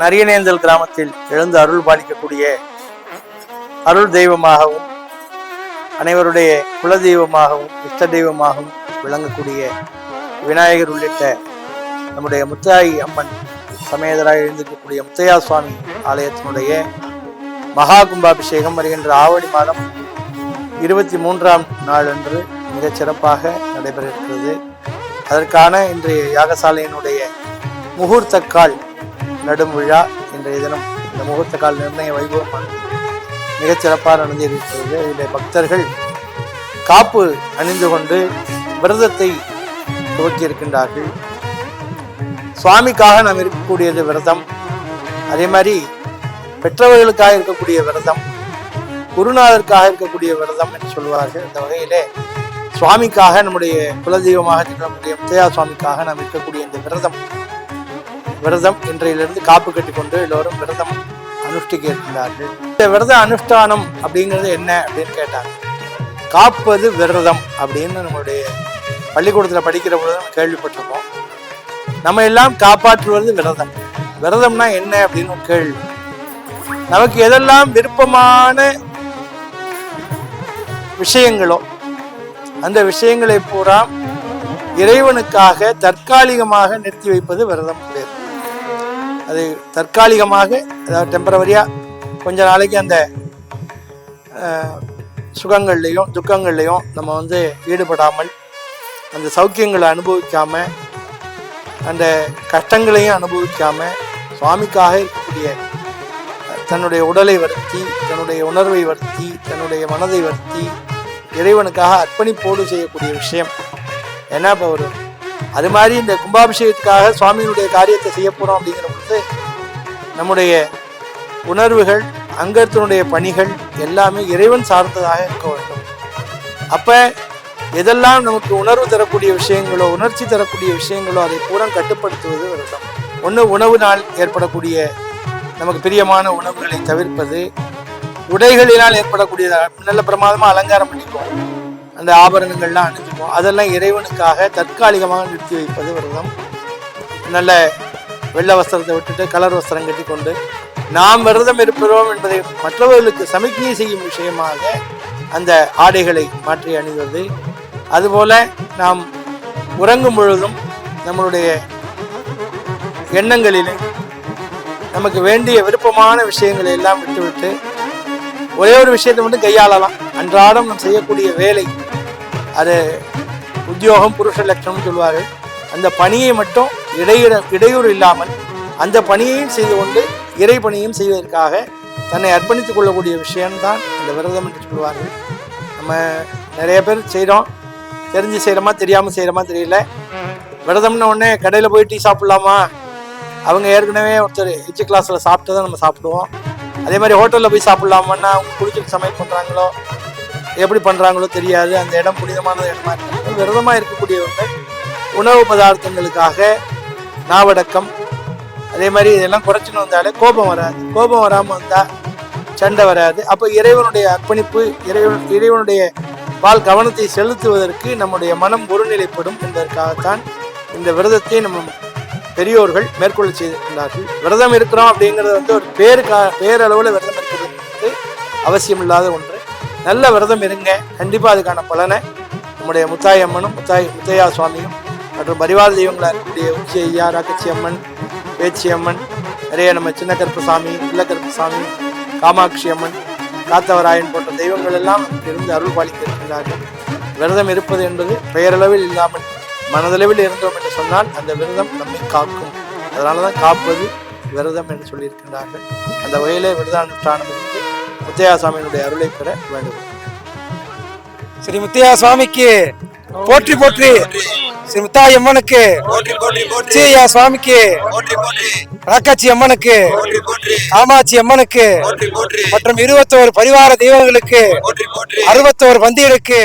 நரியனேந்தல் கிராமத்தில் எழுந்து அருள் பாலிக்கக்கூடிய அருள் தெய்வமாகவும் அனைவருடைய குல தெய்வமாகவும் இஷ்ட தெய்வமாகவும் விளங்கக்கூடிய விநாயகர் உள்ளிட்ட நம்முடைய முத்தாயி அம்மன் சமேதராக எழுந்திருக்கக்கூடிய முத்தையா சுவாமி ஆலயத்தினுடைய மகா கும்பாபிஷேகம் வருகின்ற ஆவணி மாதம் இருபத்தி மூன்றாம் நாள் அன்று மிகச் சிறப்பாக நடைபெற இருக்கிறது. அதற்கான இன்றைய யாகசாலையினுடைய முகூர்த்த கால் நடும் விழா இன்றைய தினம். இந்த முகூர்த்த கால் நிர்ணய வைபவமானது மிகச் சிறப்பாக நடந்திருக்கிறது. இதில் பக்தர்கள் காப்பு அணிந்து கொண்டு விரதத்தை துவக்கி இருக்கின்றார்கள் சுவாமிக்காக நாம் இருக்கக்கூடியது விரதம். அதே மாதிரி பெற்றவர்களுக்காக இருக்கக்கூடிய விரதம் குருநாதருக்காக இருக்கக்கூடிய விரதம் என்று சொல்வார்கள். இந்த வகையிலே சுவாமிக்காக நம்முடைய குலதெய்வமாக திகழக்கூடிய முத்தையா சுவாமிக்காக நாம் இருக்கக்கூடிய இந்த விரதம் விரதம் இன்றையிலிருந்து காப்பு கட்டிக்கொண்டு எல்லோரும் விரதம் அனுஷ்டிக்க இருக்கிறார்கள் இந்த விரத அனுஷ்டானம் அப்படிங்கிறது என்ன அப்படின்னு கேட்டாங்க. காப்பது விரதம் அப்படின்னு நம்மளுடைய பள்ளிக்கூடத்தில் படிக்கிற பொழுது நம்ம கேள்விப்பட்டிருக்கோம் நம்ம எல்லாம் காப்பாற்றுவது விரதம். விரதம்னா என்ன அப்படின்னு ஒரு கேள்வி. நமக்கு எதெல்லாம் விருப்பமான விஷயங்களோ அந்த விஷயங்களை பூரா இறைவனுக்காக தற்காலிகமாக நிறுத்தி வைப்பது விரதம் கிடையாது. அது தற்காலிகமாக அதாவது டெம்பரவரியாக கொஞ்ச நாளைக்கு அந்த சுகங்கள்லேயும் சுகங்கள்லையும் துக்கங்கள்லையும் நம்ம வந்து ஈடுபடாமல் அந்த சௌக்கியங்களை அனுபவிக்காமல் அந்த கஷ்டங்களையும் அனுபவிக்காமல் சுவாமிக்காக இருக்கக்கூடிய தன்னுடைய உடலை வருத்தி தன்னுடைய உணர்வை வருத்தி தன்னுடைய மனதை வருத்தி இறைவனுக்காக அர்ப்பணிப்போடு செய்யக்கூடிய விஷயம். என்ன இப்போ ஒரு அது மாதிரி இந்த கும்பாபிஷேகத்துக்காக சுவாமியினுடைய காரியத்தை செய்ய போகிறோம் அப்படிங்கிற பொழுது நம்முடைய உணர்வுகள் அங்கத்தினுடைய பணிகள் எல்லாமே இறைவன் சார்ந்ததாக இருக்க வேண்டும். அப்போ எதெல்லாம் நமக்கு உணர்வு தரக்கூடிய விஷயங்களோ உணர்ச்சி தரக்கூடிய விஷயங்களோ அதை பூரா கட்டுப்படுத்துவது விரதம் ஒன்று உணவினால் ஏற்படக்கூடிய நமக்கு பிரியமான உணவுகளை தவிர்ப்பது உடைகளினால் ஏற்படக்கூடிய நல்ல பிரமாதமாக அலங்காரம் பண்ணிப்போம். அந்த ஆபரணங்கள்லாம் அணிஞ்சுப்போம் அதெல்லாம் இறைவனுக்காக தற்காலிகமாக நிறுத்தி வைப்பது விரதம் நல்ல வெள்ளை வஸ்திரத்தை விட்டுட்டு கலர் வஸ்திரம் கட்டிக்கொண்டு நாம் விரதம் இருக்கிறோம் என்பதை மற்றவர்களுக்கு சமிக்ஞை செய்யும் விஷயமாக அந்த ஆடைகளை மாற்றி அணிவது. அதுபோல நாம் உறங்கும் பொழுதும் நம்மளுடைய எண்ணங்களிலே நமக்கு வேண்டிய விருப்பமான விஷயங்களை எல்லாம் விட்டுவிட்டு ஒரே ஒரு விஷயத்தை மட்டும் கையாளலாம். அன்றாடம் நாம் செய்யக்கூடிய வேலை அது உத்தியோகம் புருஷ லட்சணம் சொல்லுவார். அந்த பணியை மட்டும் இடையிட இடையூறு இல்லாமல் அந்த பணியையும் செய்து கொண்டு இறை பணியும் செய்வதற்காக தன்னை அர்ப்பணித்துக் கொள்ளக்கூடிய விஷயம்தான் இந்த விரதம் என்று சொல்வார்கள் நம்ம நிறைய பேர் செய்கிறோம் தெரிஞ்சு செய்கிறோமா தெரியாமல் செய்கிறோமா தெரியல. விரதம்னு உடனே கடையில் போய் டீ சாப்பிட்லாமா? அவங்க ஏற்கனவே ஒருத்தர் எச்சு கிளாஸில் சாப்பிட்டு தான் நம்ம சாப்பிடுவோம். அதே மாதிரி ஹோட்டலில் போய் சாப்பிட்லாமான்னா அவங்க குளிச்சுட்டு சமையல் பண்ணுறாங்களோ எப்படி பண்ணுறாங்களோ தெரியாது. அந்த இடம் புனிதமான இடமா இருக்கு. விரதமாக இருக்கக்கூடியவர்கள் உணவு பதார்த்தங்களுக்காக நாவடக்கம் அதே மாதிரி இதெல்லாம் குறைச்சின்னு வந்தாலே கோபம் வராது. கோபம் வராமல் வந்தால் சண்டை வராது. அப்போ இறைவனுடைய அர்ப்பணிப்பு இறைவன் இறைவனுடைய பால் கவனத்தை செலுத்துவதற்கு நம்முடைய மனம் ஒருநிலைப்படும் என்பதற்காகத்தான் இந்த விரதத்தை நம்ம பெரியோர்கள் மேற்கொள்ள செய்திருக்கிறார்கள். விரதம் இருக்கிறோம் அப்படிங்கிறது வந்து ஒரு பேருக்கா பேரளவில் விரதம் இருக்கிறது அவசியமில்லாத ஒன்று. நல்ல விரதம் இருங்க. கண்டிப்பாக அதுக்கான பலனை நம்முடைய முத்தாய் அம்மனும் முத்தாய் முத்தையா சுவாமியும் மற்றும் பரிவார தெய்வங்களாக இருக்கக்கூடிய உச்சி ஐயா ராக்கச்சி அம்மன் பேச்சி அம்மன் நிறைய நம்ம சின்ன கருப்பசாமி பிள்ளை சாமி காமாட்சி அம்மன் காத்தவராயன் போன்ற தெய்வங்கள் எல்லாம் இருந்து அருள் பாலிக்க இருக்கின்றார்கள் விரதம் இருப்பது என்பது பெயரளவில் இல்லாமல் மனதளவில் இருந்தோம் என்று சொன்னால் அந்த விரதம் நம்மை காக்கும். அதனால தான் காப்பது விரதம் என்று சொல்லியிருக்கின்றார்கள். அந்த வகையிலே விரதம் அனுஷ்டானம் இருந்து முத்தையா சுவாமியினுடைய அருளை பெற வேண்டும். ஸ்ரீ முத்தையா சுவாமிக்கு போற்றி போற்றி. ஸ்ரீ முத்தாய் அம்மனுக்கு முத்தையா சுவாமிக்கு ராக்காச்சி அம்மனுக்கு காமாட்சி அம்மனுக்கு மற்றும் இருபத்தோரு பரிவார தெய்வங்களுக்கு அறுபத்தோரு பந்திகளுக்கு